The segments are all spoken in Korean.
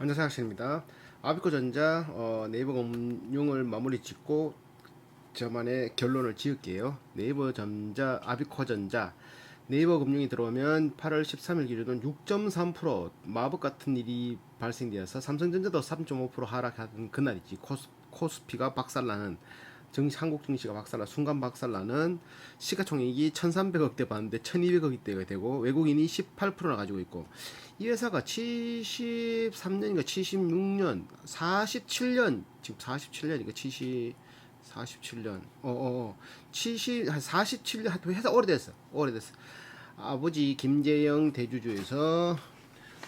안녕하세요 학생입니다. 아비코전자 어, 네이버 금융을 마무리 짓고 저만의 결론을 지을게요. 네이버 전자 아비코전자 네이버 금융이 들어오면 8월 13일 기준은 6.3% 마법 같은 일이 발생되어서 삼성전자도 3.5% 하락하던 그날이지 코스, 코스피가 박살나는 증시 한국 증시가 박살나 순간 박살나는 시가총액이 1,300억대 봤는데 1,200억대가 되고 외국인이 18%나 가지고 있고 이 회사가 73년인가 76년 47년 지금 47년이니까 70 47년 어어 70 한 47년 하여튼 회사 오래됐어 오래됐어. 아버지 김재영 대주주에서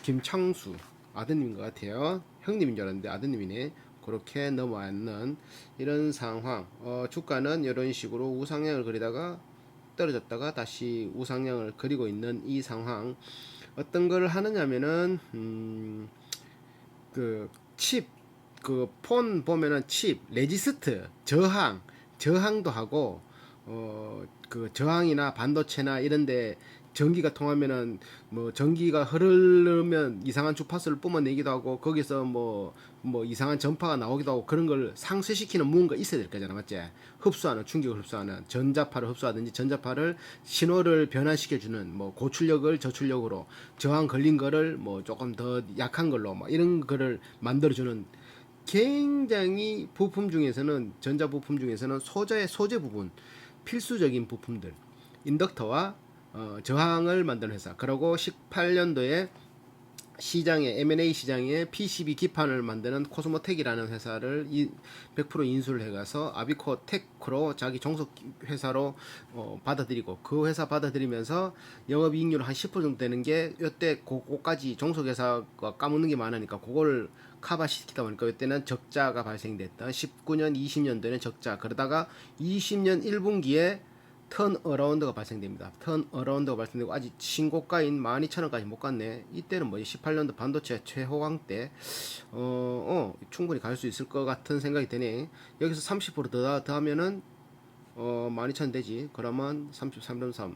김창수 아드님인 것 같아요. 형님인 줄 알았는데 아드님이네 그렇게 넘어왔는 이런 상황. 어, 주가는 이런 식으로 우상향을 그리다가 떨어졌다가 다시 우상향을 그리고 있는 이 상황. 어떤 걸 하느냐면은 음, 그칩 그 폰 보면은 칩 레지스트 저항 저항도 하고 어 그 저항이나 반도체나 이런데 전기가 통하면은 뭐 전기가 흐르면 이상한 주파수를 뿜어내기도 하고 거기서 뭐뭐 이상한 전파가 나오기도 하고 그런 걸 상쇄시키는 무언가 있어야 될 거잖아 맞지? 흡수하는 충격을 흡수하는 전자파를 흡수하든지 전자파를 신호를 변환시켜 주는 뭐 고출력을 저출력으로 저항 걸린 거를 뭐 조금 더 약한 걸로 뭐 이런 거를 만들어 주는 굉장히 부품 중에서는 전자 부품 중에서는 소재의 소재 부분 필수적인 부품들 인덕터와 어, 저항을 만드는 회사. 그리고 18년도에 시장에 M&A 시장에 PCB 기판을 만드는 코스모텍이라는 회사를 이, 100% 인수를 해가서 아비코 테크로 자기 종속 회사로 어, 받아들이고 그 회사 받아들이면서 영업이익률 한 10% 정도 되는 게 이때 그거까지 종속 회사가 까먹는 게 많으니까 그걸 커버시키다 보니까 이때는 적자가 발생됐다. 19년, 20년도에는 적자. 그러다가 20년 1분기에 턴 어라운드가 발생됩니다. 턴 어라운드가 발생되고 아직 신고가인 12,000원까지 못 갔네. 이때는 뭐 18년도 반도체 최호강 때 어, 어 충분히 갈 수 있을 것 같은 생각이 드네. 여기서 30%더 더하면은 어 12,000 되지. 그러면 33.3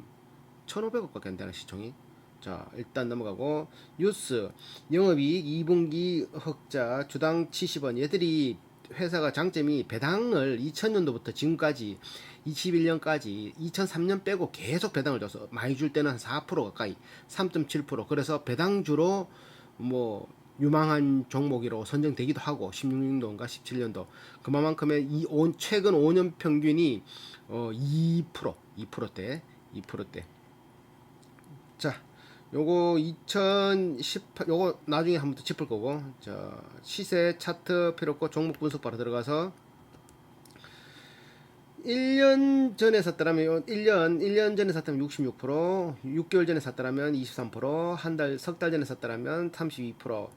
1,500억밖에 안 되나 시총이. 자, 일단 넘어가고 뉴스 영업이익 2분기 흑자 주당 70원 얘들이 회사가 장점이 배당을 2000년도부터 지금까지 21년까지 2003년 빼고 계속 배당을 줘서 많이 줄 때는 한 4% 가까이 3.7% 그래서 배당주로 뭐 유망한 종목이로 선정되기도 하고 16년도인가 17년도. 그만큼의 이 온, 최근 5년 평균이 어 2% 2%대 2%대. 자 요거 2018 요거 나중에 한 번 더 짚을 거고. 자 시세 차트 필요 없고 종목 분석 바로 들어가서 1년 전에 샀더라면 1년 1년 전에 샀다면 66% 6개월 전에 샀더라면 23%한 달 석 달 전에 샀더라면 32%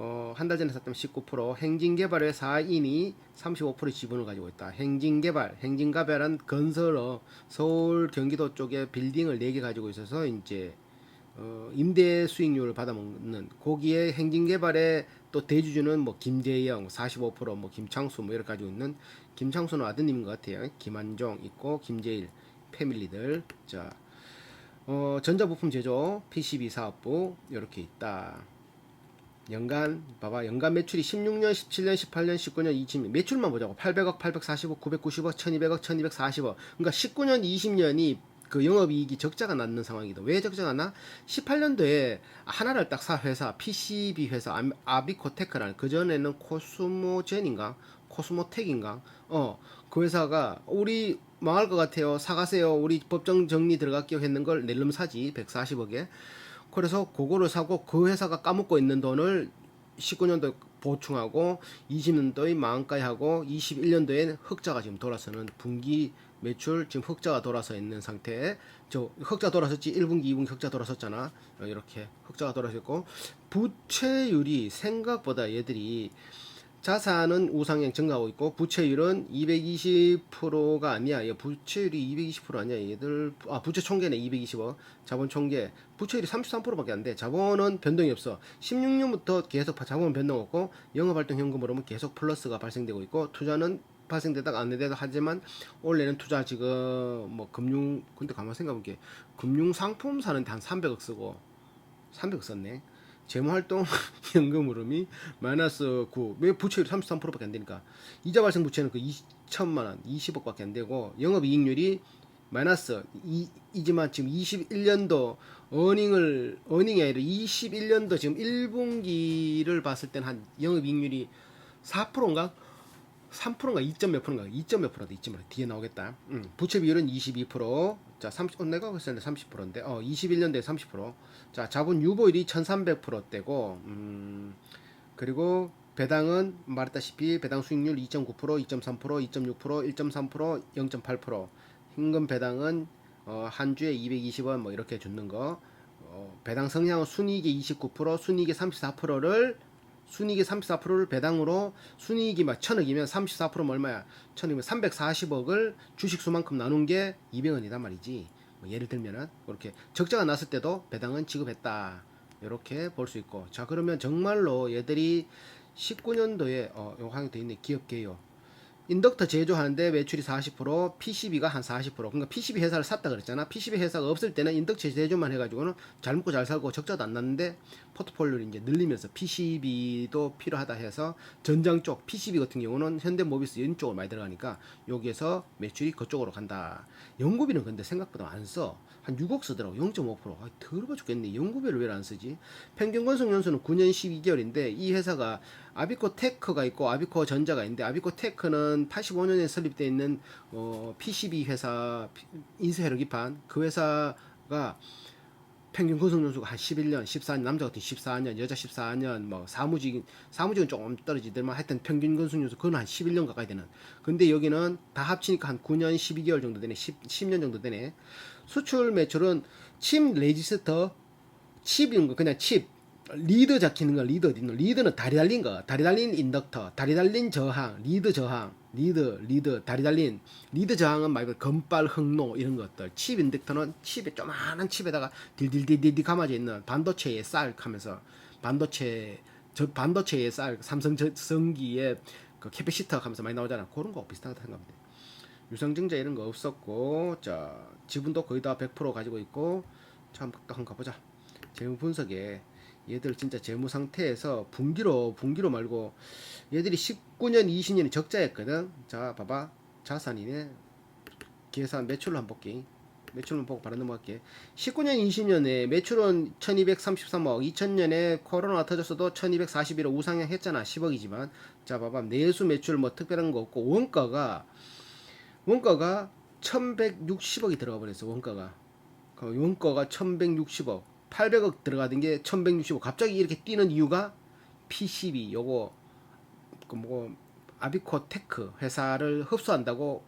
어, 한 달 전에 샀다면 19% 행진개발의 4인이 35% 지분을 가지고 있다. 행진개발, 행진개발은 건설어 서울 경기도 쪽에 빌딩을 4개 가지고 있어서 이제 어, 임대 수익률을 받아먹는 거기에 행진개발의 또 대주주는 뭐 김재영 45%뭐 김창수 뭐 이렇게 가지고 있는 김창수는 아드님인 것 같아요. 김한종 있고 김재일 패밀리들. 자 어, 전자부품 제조 PCB 사업부 이렇게 있다. 연간 봐봐. 연간 매출이 16년, 17년, 18년, 19년, 20년. 매출만 보자고. 800억, 845억, 990억, 1200억, 1240억. 그러니까 19년, 20년이 그 영업이익이 적자가 났는 상황이다. 왜 적자가 나? 18년도에 하나를 딱 사 회사 PCB 회사 아- 아비코테크라는 그 전에는 코스모젠인가 코스모텍인가 어 그 회사가 우리 망할 것 같아요. 사가세요. 우리 법정 정리 들어갈게요 했는 걸 낼름 사지 140억에. 그래서 그거를 사고 그 회사가 까먹고 있는 돈을 19년도에 보충하고 20년도에 망가이 하고 21년도에 흑자가 지금 돌아서는 분기 매출 지금 흑자가 돌아서 있는 상태에 저 흑자 돌아섰지 1분기 2분기 흑자 돌아섰잖아 어, 이렇게 흑자가 돌아섰고 부채율이 생각보다 얘들이 자산은 우상향 증가하고 있고 부채율은 220%가 아니야. 얘 부채율이 220% 아니야. 얘들 아 부채 총계네 220억. 자본 총계 부채율이 33%밖에 안 돼. 자본은 변동이 없어. 16년부터 계속 자본 변동 없고 영업활동 현금으로는 계속 플러스가 발생되고 있고 투자는 발생되다가 안 되다 하지만 원래는 투자 지금 뭐 금융 근데 가만 생각해볼게 금융 상품 사는 데 한 300억 쓰고 300억 썼네. 재무활동 현금 흐름이 마이너스 9. 왜 부채율이 33%밖에 안 되니까. 이자 발생 부채는 그 2천만 원, 20억밖에 안 되고 영업 이익률이 마이너스 이, 이지만 지금 21년도 어닝을 어닝이 아니라 21년도 지금 1분기를 봤을 때는 한 영업 이익률이 4%인가 3%인가 2점 몇 프로인가 2점 몇 프로다 2점 몇 뒤에 나오겠다. 음, 부채 비율은 22%. 자, 30, 어, 내가 때 30%인데, 어, 21년도에 30%. 자, 자본 유보율이 1300%대고, 음, 그리고 배당은 말했다시피 배당 수익률 2.9%, 2.3%, 2.6%, 1.3%, 0.8%. 현금 배당은 어, 한 주에 220원 뭐 이렇게 주는 거. 어, 배당 성향은 순이익의 29%, 순이익의 34%를 순이익의 34%를 배당으로 순이익이 막 천억이면 34%면 얼마야? 천억이면 340억을 주식 수만큼 나눈 게 200원이단 말이지. 뭐 예를 들면은 그렇게 적자가 났을 때도 배당은 지급했다. 이렇게 볼 수 있고. 자 그러면 정말로 얘들이 19년도에 어 하나 돼 있네. 기업 개요. 인덕터 제조하는데 매출이 40%, PCB가 한 40%. 그러니까 PCB 회사를 샀다 그랬잖아. PCB 회사가 없을 때는 인덕터 제조만 해가지고는 잘 먹고 잘 살고 적자도 안 났는데 포트폴리오를 이제 늘리면서 PCB도 필요하다 해서 전장 쪽 PCB 같은 경우는 현대모비스 이쪽으로 많이 들어가니까 여기에서 매출이 그쪽으로 간다. 연구비는 근데 생각보다 안 써. 한 6억 쓰더라고. 0.5%. 아, 더러워 죽겠네. 연구비를 왜 안 쓰지? 평균 건속 연수는 9년 12개월인데 이 회사가 아비코 테크가 있고 아비코 전자가 있는데 아비코 테크는 85년에 설립되어 있는 어, PCB 회사 인쇄회로 기판 그 회사가 평균 건속 연수가 한 11년, 14년, 남자 같은 14년, 여자 14년, 뭐 사무직 사무직은 조금 떨어지더만 하여튼 평균 건속 연수 그건 한 11년 가까이 되는. 근데 여기는 다 합치니까 한 9년, 12개월 정도 되네. 10, 10년 정도 되네. 수출 매출은 칩 레지스터 칩인 거 그냥 칩. 리드 잡히는 거 리드 어디 있노? 리드는 다리 달린 거. 다리 달린 인덕터. 다리 달린 저항. 리드 저항. 리드 리드 다리 달린. 리드 저항은 말고 금발 흑로 이런 것들. 칩 인덕터는 칩에 조만한 칩에다가 딜딜딜딜 감아져 있는 반도체의 쌀 하면서 반도체 저 반도체의 쌀 삼성 전기의 그 캐패시터 하면서 많이 나오잖아. 그런 거 비슷하다 생각합니다. 유상증자 이런 거 없었고 자 지분도 거의 다 100% 가지고 있고 참또 한번 가보자. 재무 분석에 얘들 진짜 재무 상태에서 분기로 분기로 말고 얘들이 19년 20년이 적자였거든. 자 봐봐. 자산이네. 계산 매출로 한번 볼게. 매출만 보고 바로 넘어갈게. 19년 20년에 매출은 1233억. 2000년에 코로나 터졌어도 1241억 우상향 했잖아. 10억이지만. 자 봐봐. 내수 매출 뭐 특별한 거 없고 원가가 원가가 1160억이 들어가 버렸어 원가가. 그 원가가 1160억. 800억 들어가던 게 1160억. 갑자기 이렇게 뛰는 이유가 PCB 요거 그뭐 아비코 테크 회사를 흡수한다고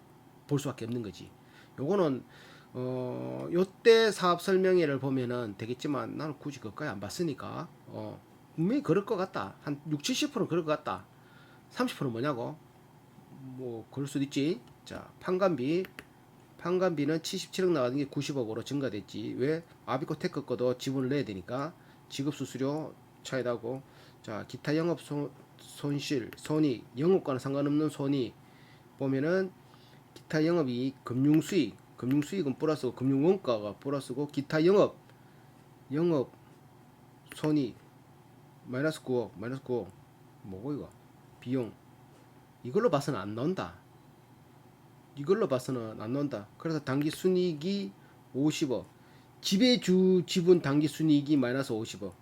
볼 수밖에 없는 거지. 요거는 어 요때 사업 설명회를 보면은 되겠지만 나는 굳이 그까지 안 봤으니까 어 분명히 그럴 것 같다. 한 6, 70%는 그럴 것 같다. 30% 뭐냐고? 뭐 그럴 수도 있지. 자 판관비 판관비는 77억 나가는 게 90억으로 증가됐지. 왜? 아비코 테크 거도 지분을 내야 되니까 지급 수수료 차이다고. 자, 기타 영업 손, 손실, 손익, 영업과는 상관없는 손익 보면은 기타 영업이 금융 수익, 금융 수익은 플러스고 금융 원가가 플러스고 기타 영업 영업 손익 마이너스 9억, 마이너스 9억. 뭐고 이거? 비용. 이걸로 봐서는 안 나온다. 이걸로 봐서는 안 나온다. 그래서 단기 순이익이 50억. 지배주 지분 단기 순이익이 마이너스 50억.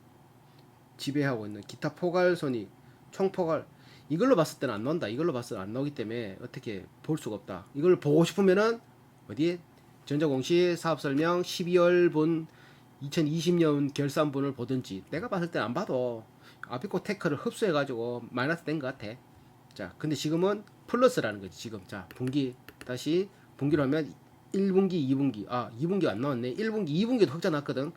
지배하고 있는 기타 포괄 손익, 총 포괄. 이걸로 봤을 때는 안 나온다. 이걸로 봤을 때는 안 나오기 때문에 어떻게 볼 수가 없다. 이걸 보고 싶으면은 어디에 전자공시 사업 설명 12월분 2020년 결산분을 보든지 내가 봤을 때는 안 봐도 아피코 테크를 흡수해 가지고 마이너스 된 것 같아. 자, 근데 지금은 플러스라는 거지. 지금 자 분기 다시 분기로 하면 1분기, 2분기. 아, 2분기 안 나왔네. 1분기, 2분기도 흑자 났거든.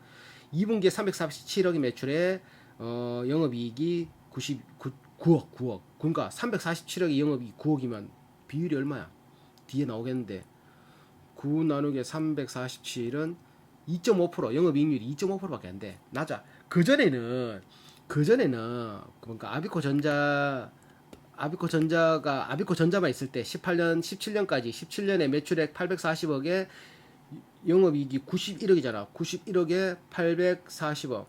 2분기에 347억이 매출에 어, 영업이익이 99, 9억, 9억. 그러니까 347억이 영업이익 9억이면 비율이 얼마야? 뒤에 나오겠는데 9 나누기 347은 2.5% 영업이익률이 2.5%밖에 안 돼. 낮아. 그 전에는 그 전에는 그러니까 아비코 전자 아비코 전자가 아비코 전자만 있을 때 18년 17년까지 17년에 매출액 840억에 영업이익이 91억이잖아. 91억에 840억.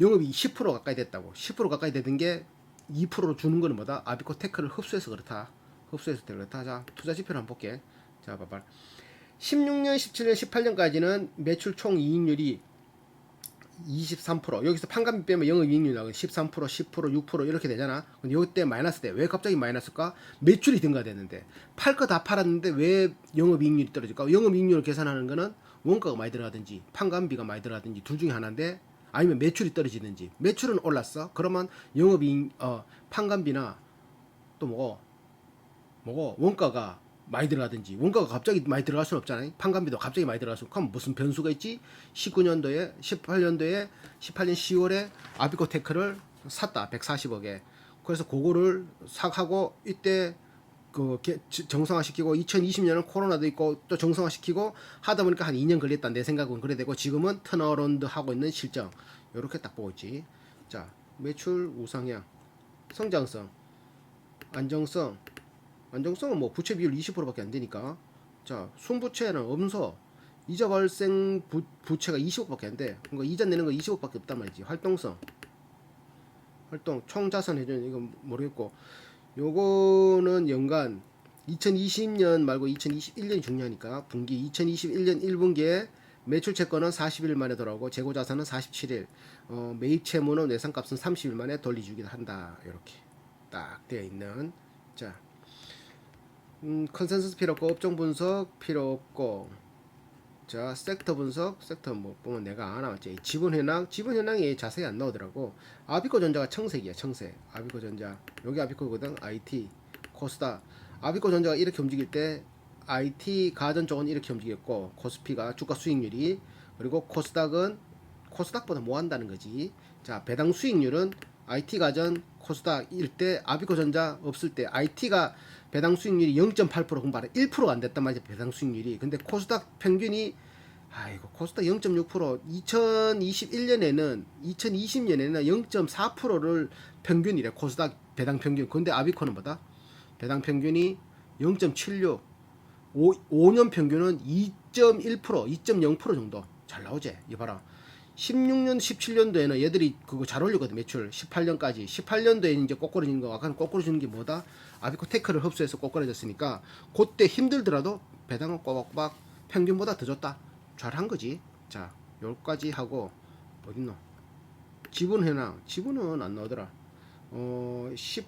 영업이 10% 가까이 됐다고. 10% 가까이 되던 게 2%로 주는 거는 뭐다? 아비코 테크를 흡수해서 그렇다. 흡수해서 그렇다. 자, 투자 지표를 한번 볼게. 자, 봐봐. 16년, 17년, 18년까지는 매출 총 이익률이 23% 여기서 판관비 빼면 영업이익률 나오고 13% 10% 6% 이렇게 되잖아. 근데 요때 마이너스 돼왜 갑자기 마이너스일까? 매출이 증가됐는데. 팔 거 다 팔았는데 왜 영업이익률이 떨어질까? 영업이익률을 계산하는 거는 원가가 많이 들어가든지 판관비가 많이 들어가든지 둘 중에 하나인데 아니면 매출이 떨어지든지 매출은 올랐어? 그러면 영업이익 어 판관비나 또 뭐고? 뭐고? 원가가 많이 들어가든지 원가가 갑자기 많이 들어갈 수는 없잖아요. 판관비도 갑자기 많이 들어갈 수 없고 그럼 무슨 변수가 있지? 19년도에 18년도에 18년 10월에 아비코테크를 샀다 140억에 그래서 그거를 사하고 이때 그 정상화시키고 2020년은 코로나도 있고 또 정상화시키고 하다 보니까 한 2년 걸렸다 내 생각은 그래 되고 지금은 턴어라운드 하고 있는 실정 이렇게 딱 보고 있지. 자 매출 우상향 성장성 안정성 안정성은 뭐 부채 비율 20%밖에 안 되니까. 자 순부채는 엄소 이자 발생 부, 부채가 20억밖에 안 돼. 그러니까 이자 내는 거 20억밖에 없단 말이지. 활동성. 활동 총 자산 회전 이건 모르겠고. 요거는 연간 2020년 말고 2021년이 중요하니까 분기 2021년 1분기에 매출 채권은 40일 만에 돌아오고 재고 자산은 47일. 어, 매입 채무는 외상값은 30일 만에 돌려주기도 한다. 이렇게 딱 되어 있는. 자 음, 컨센서스 필요 없고 업종 분석 필요 없고 자 섹터 분석 섹터 뭐 보면 내가 안 나왔지. 지분 현황 지분 현황이 자세히 안 나오더라고. 아비코 전자가 청색이야 청색. 아비코 전자 여기 아비코거든 IT 코스닥. 아비코 전자가 이렇게 움직일 때 IT 가전 쪽은 이렇게 움직였고 코스피가 주가 수익률이 그리고 코스닥은 코스닥보다 뭐 한다는 거지? 자 배당 수익률은 IT 가전 코스닥 일 때 아비코 전자 없을 때 IT가 배당 수익률이 0.8% 공부하라 1%가 안 됐단 말이야 배당 수익률이. 근데 코스닥 평균이 아이고 코스닥 0.6% 2021년에는 2020년에는 0.4%를 평균이래 코스닥 배당 평균. 근데 아비코는 뭐다? 배당 평균이 0.76 오, 5년 평균은 2.1% 2.0% 정도. 잘 나오지? 이 봐라. 16년 17년도에는 얘들이 그거 잘 올리거든 매출. 18년까지. 18년도에 이제 꼬꾸라지는 거 아까 꼬꾸라지는 게 뭐다 아비코 테크를 흡수해서 꼬꾸라졌으니까 그때 힘들더라도 배당은 꼬박꼬박 평균보다 더 줬다. 잘한 거지. 자 여기까지 하고 어딨노? 지분 현황 지분은 안 나오더라. 어 10,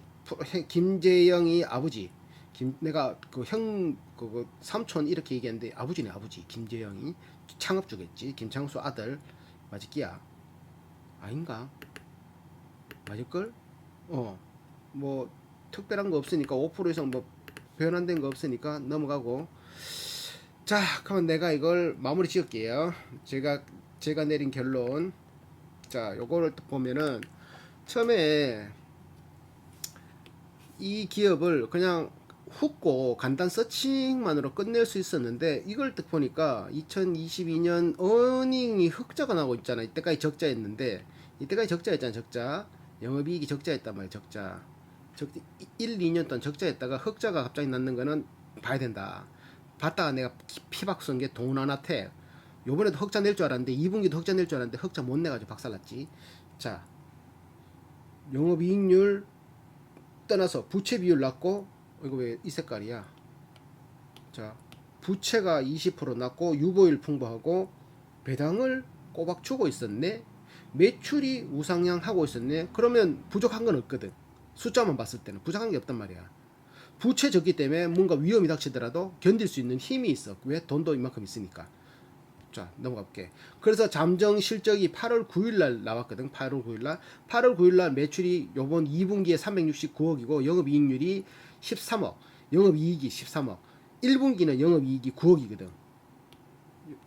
김재영이 아버지. 김 내가 그형 그거 삼촌 이렇게 얘기했는데 아버지네 아버지. 김재영이 창업주겠지. 김창수 아들. 맞을기야. 아닌가? 맞을걸? 어 뭐 특별한 거 없으니까 5% 이상 뭐 변환된 거 없으니까 넘어가고 자 그러면 내가 이걸 마무리 지을게요 제가 제가 내린 결론 자 요거를 또 보면은 처음에 이 기업을 그냥 훅고 간단 서칭만으로 끝낼 수 있었는데 이걸 딱 보니까 2022년 어닝이 흑자가 나오고 있잖아. 이때까지 적자였는데 이때까지 적자였잖아. 적자. 영업이익이 적자였단 말이야. 적자. 적 1, 2년 동안 적자였다가 흑자가 갑자기 났는 거는 봐야 된다. 봤다가 내가 피박 쓴게 동나나태. 요번에도 흑자 낼 줄 알았는데 2분기도 흑자 낼 줄 알았는데 흑자 못 내가지고 박살났지. 자, 영업이익률 떠나서 부채 비율 낮고 이거 왜 이 색깔이야? 자, 부채가 20% 낮고 유보율 풍부하고 배당을 꼬박 주고 있었네. 매출이 우상향 하고 있었네. 그러면 부족한 건 없거든. 숫자만 봤을 때는 부족한 게 없단 말이야. 부채 적기 때문에 뭔가 위험이 닥치더라도 견딜 수 있는 힘이 있어. 왜? 돈도 이만큼 있으니까. 자, 넘어가 볼게. 그래서 잠정 실적이 8월 9일 날 나왔거든. 8월 9일 날. 8월 9일 날 매출이 요번 2분기에 369억이고 영업 이익률이 13억. 영업 이익이 13억. 1분기는 영업 이익이 9억이거든.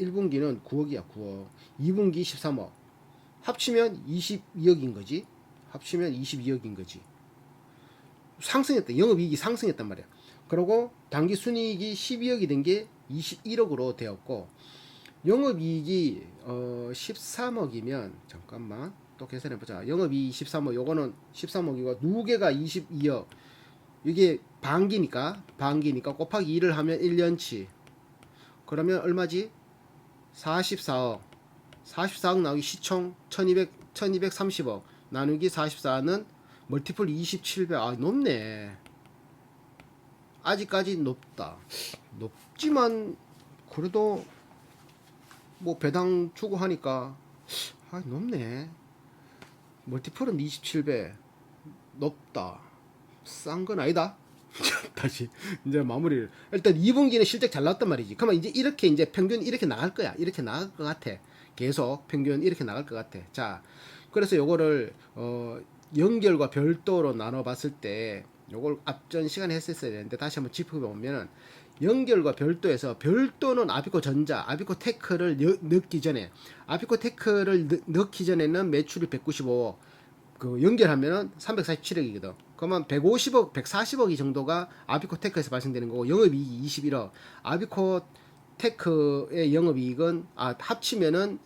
1분기는 9억이야, 9억. 2분기 13억. 합치면 22억인 거지. 합치면 22억인 거지. 상승했다. 영업 이익이 상승했단 말이야. 그리고 단기 순이익이 12억이 된 게 21억으로 되었고 영업이익이 어 13억이면 잠깐만 또 계산해 보자. 영업이익 13억. 요거는 13억이고 누계가 22억. 이게 반기니까 반기니까 곱하기 2를 하면 1년치. 그러면 얼마지? 44억. 44억 나오기 시총 1200 1230억 나누기 44는 멀티플 27배 아 높네. 아직까지 높다. 높지만 그래도 뭐 배당 주고 하니까 아 높네. 멀티플은 27배. 높다. 싼 건 아니다. 다시 이제 마무리를. 일단 2분기는 실적 잘 나왔단 말이지. 그러면 이제 이렇게 이제 평균 이렇게 나갈 거야. 이렇게 나갈 것 같아. 계속 평균 이렇게 나갈 것 같아. 자 그래서 요거를 어 연결과 별도로 나눠 봤을 때 요걸 앞전 시간에 했었어야 되는데 다시 한번 짚어보면은 연결과 별도에서 별도는 아비코 전자, 아비코 테크를 넣- 넣기 전에 아비코 테크를 넣- 넣기 전에는 매출이 195억 그 연결하면은 347억이거든. 그러면 150억, 140억 이 정도가 아비코 테크에서 발생되는 거고 영업이익이 21억. 아비코 테크의 영업이익은 아 합치면은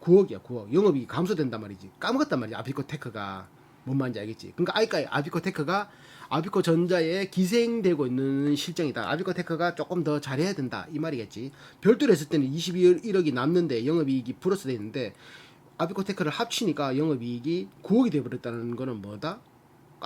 9억이야, 9억. 영업이익 감소된단 말이지. 까먹었단 말이야, 아비코 테크가. 뭔 말인지 알겠지? 그러니까 아이까 아비코 테크가 아비코 전자에 기생되고 있는 실정이다. 아비코 테크가 조금 더 잘해야 된다. 이 말이겠지. 별도로 했을 때는 21억이 남는데 영업이익이 플러스 돼 있는데 아비코 테크를 합치니까 영업이익이 9억이 돼버렸다는 거는 뭐다?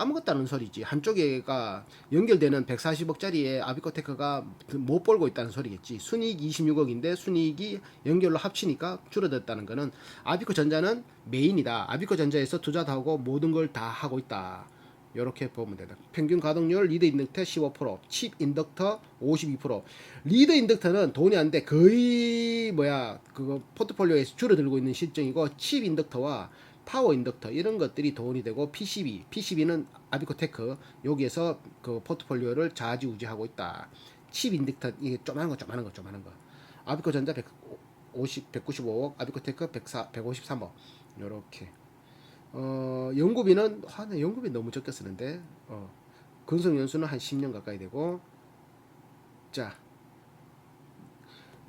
까먹었다는 소리지. 한쪽에가 연결되는 140억짜리에 아비코 테크가 못 벌고 있다는 소리겠지. 순이익 26억인데 순이익이 연결로 합치니까 줄어들었다는 거는 아비코 전자는 메인이다. 아비코 전자에서 투자도 하고 모든 걸 다 하고 있다. 이렇게 보면 된다. 평균 가동률 리드 인덕터 15%, 칩 인덕터 52%. 리드 인덕터는 돈이 안 돼. 거의 뭐야 그거 포트폴리오에서 줄어들고 있는 실정이고 칩 인덕터와 파워 인덕터 이런 것들이 돈이 되고 PCB, PCB는 아비코테크 여기에서 그 포트폴리오를 좌지우지하고 있다. 칩 인덕터 이게 조그마한 거, 조그마한 거, 조그마한 거. 아비코 전자 150, 195억, 아비코테크 104, 153억 요렇게. 어 연구비는 아, 나 연구비 너무 적게 쓰는데 어 근속 연수는 한 10년 가까이 되고 자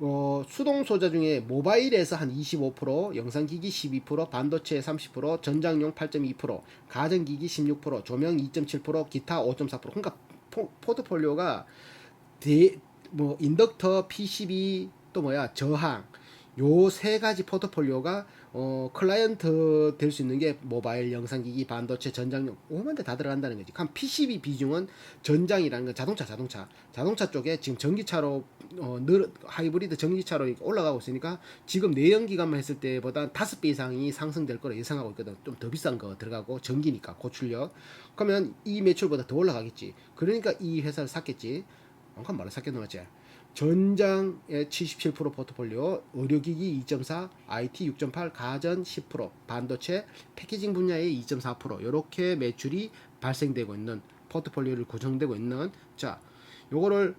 어, 수동 소자 중에 모바일에서 한 25%, 영상기기 12%, 반도체 30%, 전장용 8.2%, 가전기기 16%, 조명 2.7%, 기타 5.4%. 그러니까 포, 포트폴리오가 대, 뭐 인덕터, PCB 또 뭐야 저항 요 세 가지 포트폴리오가 어 클라이언트 될 수 있는 게 모바일, 영상기기, 반도체, 전장용 오만 대 다 들어간다는 거지. 그럼 PCB 비중은 전장이라는 건 자동차, 자동차, 자동차 쪽에 지금 전기차로 어 늘 하이브리드 전기차로 올라가고 있으니까 지금 내연기관만 했을 때보다 다섯 배 이상이 상승될 거라 예상하고 있거든. 좀 더 비싼 거 들어가고 전기니까 고출력. 그러면 이 매출보다 더 올라가겠지. 그러니까 이 회사를 샀겠지. 그럼 말을 샀겠노 맞지? 전장의 77% 포트폴리오, 의료기기 2.4, IT 6.8, 가전 10%, 반도체, 패키징 분야의 2.4% 이렇게 매출이 발생되고 있는 포트폴리오를 구성되고 있는 자, 요거를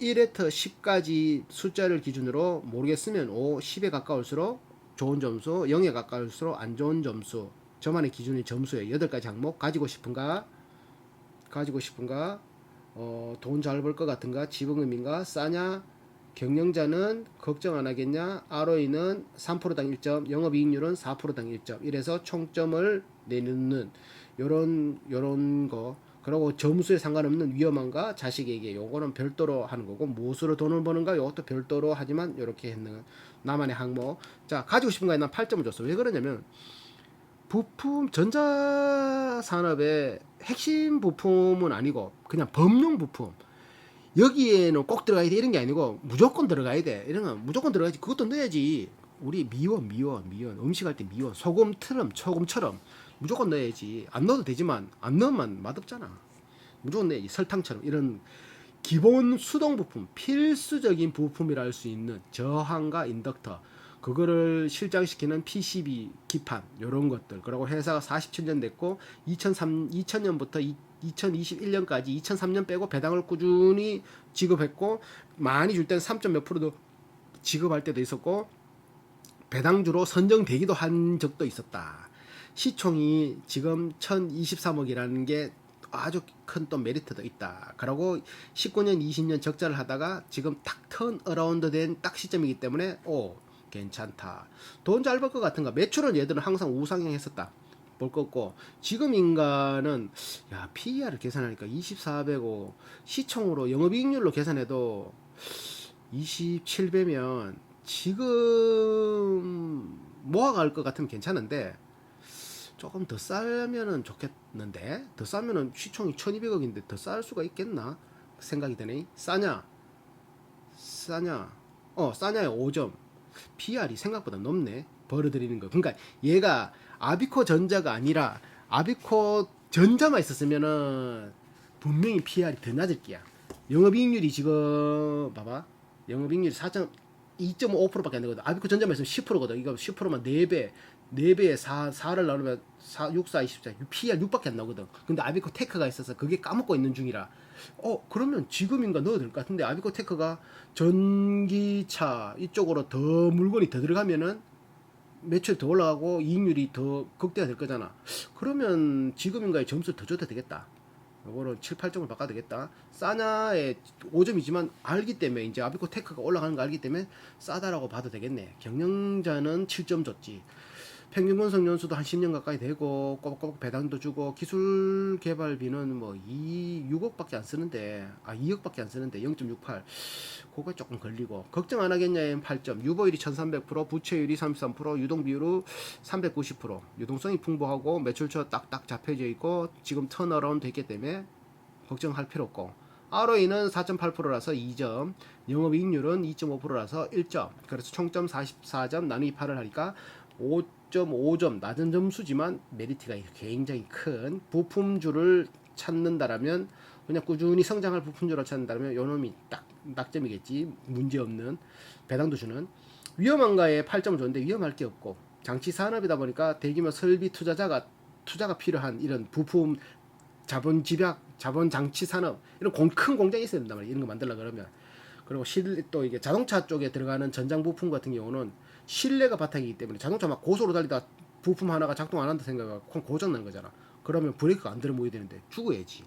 1회터 10까지 숫자를 기준으로 모르겠으면 5, 10에 가까울수록 좋은 점수, 0에 가까울수록 안 좋은 점수. 저만의 기준이 점수예요. 8가지 항목 가지고 싶은가? 가지고 싶은가? 어, 돈 잘 벌 것 같은가? 지분금인가? 싸냐? 경영자는 걱정 안 하겠냐? ROE는 3%당 1점, 영업이익률은 4%당 1점. 이래서 총점을 내놓는 요런 요런 거. 그리고 점수에 상관없는 위험한가 자식에게 요거는 별도로 하는 거고 무엇으로 돈을 버는가 요것도 별도로 하지만 요렇게 했는 나만의 항목 자 가지고 싶은 거에 난 8점을 줬어 왜 그러냐면 부품 전자 산업의 핵심 부품은 아니고 그냥 범용 부품. 여기에는 꼭 들어가야 돼. 이런 게 아니고 무조건 들어가야 돼. 이런 건 무조건 들어가야지. 그것도 넣어야지. 우리 미원 미원 미원. 음식할 때 미원. 소금 트럼 소금처럼 무조건 넣어야지. 안 넣어도 되지만 안 넣으면 맛없잖아. 무조건 넣어야지. 설탕처럼. 이런 기본 수동 부품 필수적인 부품이라 할 수 있는 저항과 인덕터 그거를 실장시키는 PCB 기판 이런 것들 그리고 회사가 47년 됐고 2003 2000년부터 2021년까지 2003년 빼고 배당을 꾸준히 지급했고 많이 줄 때는 3. 몇 프로도 지급할 때도 있었고 배당주로 선정되기도 한 적도 있었다. 시총이 지금 1023억이라는 게 아주 큰 또 메리트도 있다. 그리고 19년, 20년 적자를 하다가 지금 딱턴 어라운드 된 딱 시점이기 때문에 오 괜찮다. 돈 잘 벌 것 같은가? 매출은 얘들은 항상 우상향 했었다. 볼 거고. 지금 인간은 야 PER을 계산하니까 24배고 시총으로 영업이익률로 계산해도 27배면 지금 모아갈 것 같으면 괜찮은데 조금 더 싸면은 좋겠는데? 더 싸면은 시총이 1200억인데 더 쌀 수가 있겠나? 생각이 드네. 싸냐? 싸냐? 어 싸냐에 5점 PR이 생각보다 높네 벌어들이는 거 그러니까 얘가 아비코 전자가 아니라 아비코 전자만 있었으면은 분명히 PR이 더 낮을 게야 영업이익률이 지금 봐봐 영업이익률이 4. 2.5%밖에 안 되거든. 아비코 전자만 있으면 10%거든. 이거 10%만 4배, 4배에 4, 4를 나누면 4, 6, 4, 24, PR 6밖에 안 나오거든. 근데 아비코 테크가 있어서 그게 까먹고 있는 중이라. 어, 그러면 지금인가 넣어도 될것 같은데 아비코 테크가 전기차 이쪽으로 더 물건이 더 들어가면은 매출 더 올라가고 이익률이 더 극대화 될 거잖아. 그러면 지금인가에 점수 더 줘도 되겠다. 요거는 7, 8점을 바꿔야 되겠다. 싸냐에 5점이지만 알기 때문에 이제 아비코 테크가 올라가는 거 알기 때문에 싸다라고 봐도 되겠네. 경영자는 7점 줬지. 평균 건설 연수도 한 10년 가까이 되고 꼬박꼬박 배당도 주고 기술 개발비는 뭐 2, 6억밖에 안 쓰는데 아 2억밖에 안 쓰는데 0.68 그거 조금 걸리고. 걱정 안 하겠냐엔 8점. 유보율이 1300% 부채율이 33% 유동 비율은 390% 유동성이 풍부하고 매출처 딱딱 잡혀져 있고 지금 턴어라운드 했기 때문에 걱정할 필요 없고. ROE는 4.8%라서 2점. 영업이익률은 2.5%라서 1점. 그래서 총점 44점 나누기 8을 하니까 5.5점 낮은 점수지만 메리트가 굉장히 큰 부품주를 찾는다라면 그냥 꾸준히 성장할 부품주를 찾는다면 요 놈이 딱 낙점이겠지. 문제 없는 배당도 주는. 위험한가에 8점을 줬는데 위험할 게 없고 장치 산업이다 보니까 대규모 설비 투자자가 투자가 필요한 이런 부품 자본 집약 자본 장치 산업 이런 공, 큰 공장이 있어야 된단 말이야. 이런 거 만들려 그러면. 그리고 실, 또 이게 자동차 쪽에 들어가는 전장 부품 같은 경우는 실내가 바탕이기 때문에 자동차 막 고속으로 달리다 부품 하나가 작동 안 한다 생각하고 고장 나는 거잖아. 그러면 브레이크가 안 들어 모여야 되는데 죽어야지.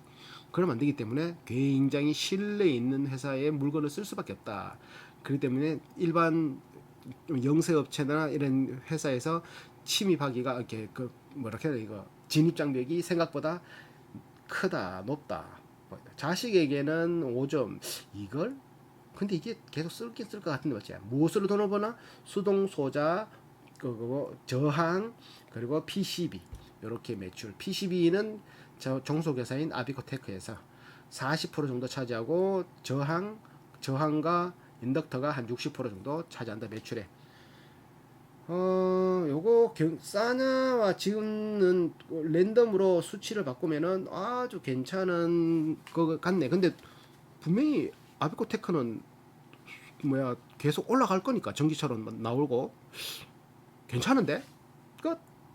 그러면 안 되기 때문에 굉장히 실내에 있는 회사에 물건을 쓸 수밖에 없다. 그렇기 때문에 일반 좀 영세업체나 이런 회사에서 침입하기가 이렇게 그 뭐라 해야 돼 이거 진입 장벽이 생각보다 크다 높다. 뭐 자식에게는 5점 이걸 근데 이게 계속 쓸긴 쓸 것 같은데 맞지? 무엇으로 돈을 버나? 수동 소자, 그거 저항 그리고 PCB 이렇게 매출. PCB는 저 종속회사인 아비코테크에서 40% 정도 차지하고 저항 저항과 인덕터가 한 60% 정도 차지한다 매출에. 어, 요거 경, 싸냐와 지금은 랜덤으로 수치를 바꾸면은 아주 괜찮은 거 같네. 근데 분명히 아비코테크는 뭐야 계속 올라갈 거니까 전기처럼 나오고. 괜찮은데? 끝